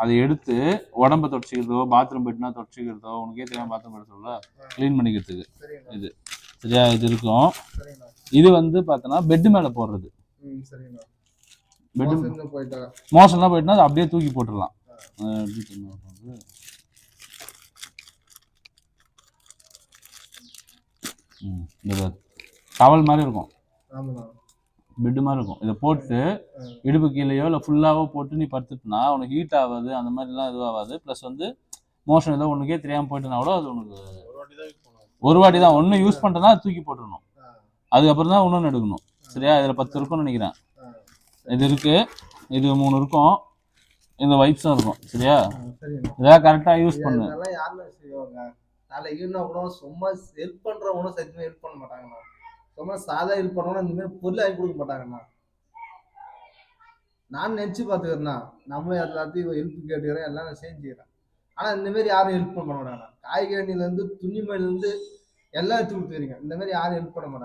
அதை எடுத்து உடம்ப தொடச்சிக்கிறதோ பாத்ரூம் போயிட்டுனா தொடச்சிக்கிறதோ உனக்கே தெரியாம பாத்ரூம் போயிட சொல்ல க்ளீன் பண்ணிக்கிறதுக்கு. சரிங்கண்ணா சரியா இது இருக்கும்? இது வந்து பார்த்தோன்னா பெட் மேலே போடுறது. ம் சரிங்கண்ணா பெட் மோசம் போயிட்டாங்க மோசம்லாம் போயிட்டுனா அதை அப்படியே தூக்கி போட்டுடலாம். டவல் மாதிரி இருக்கும். ஆமாண்ணா மாதிரி இருக்கும். இதை போட்டு இடுப்பு கீழேயோ இல்லை ஃபுல்லாவோ போட்டு நீ படுத்துட்டுனா உனக்கு ஹீட் ஆகாது அந்த மாதிரிலாம் இதுவாகாது. ப்ளஸ் வந்து மோஷன் ஏதோ உனக்கே தெரியாமல் போயிட்டுனா கூட அது உனக்கு ஒரு வாட்டி தான். ஒன்று யூஸ் பண்ணிட்டேன்னா தூக்கி போட்டுடணும் அதுக்கப்புறம் தான் இன்னொன்று எடுக்கணும். சரியா? இதில் பத்து இருக்கும்னு நினைக்கிறேன். இது இருக்கு. இது மூணு இருக்கும். இந்த வைப்ஸும் இருக்கும். சரியா? சரிங்கண்ணா இதெல்லாம் கரெக்டாக யூஸ் பண்ணு செய்வாங்க சும்மா ஹெல்ப் பண்ணுறவங்களும் சரி ஹெல்ப் பண்ண மாட்டாங்கண்ணா. சும்மா சாதா ஹெல்ப் பண்ணணும் இந்த மாதிரி பொருள் வாங்கி கொடுக்க மாட்டாங்கண்ணா. நான் நினச்சி பாத்துக்கிறேண்ணா நம்ம எல்லாத்தையும் ஹெல்ப் கேட்டுக்கிறேன் எல்லாம் நான் செஞ்சுக்கிறேன் ஆனா இந்த மாதிரி யாரும் ஹெல்ப் பண்ண மாட்டாங்கண்ணா. காய்கறிலேருந்து இருந்து எல்லாம் எடுத்து கொடுத்துக்கிறீங்க. இந்த மாதிரி யாரும் ஹெல்ப் பண்ண மாட்டாங்க.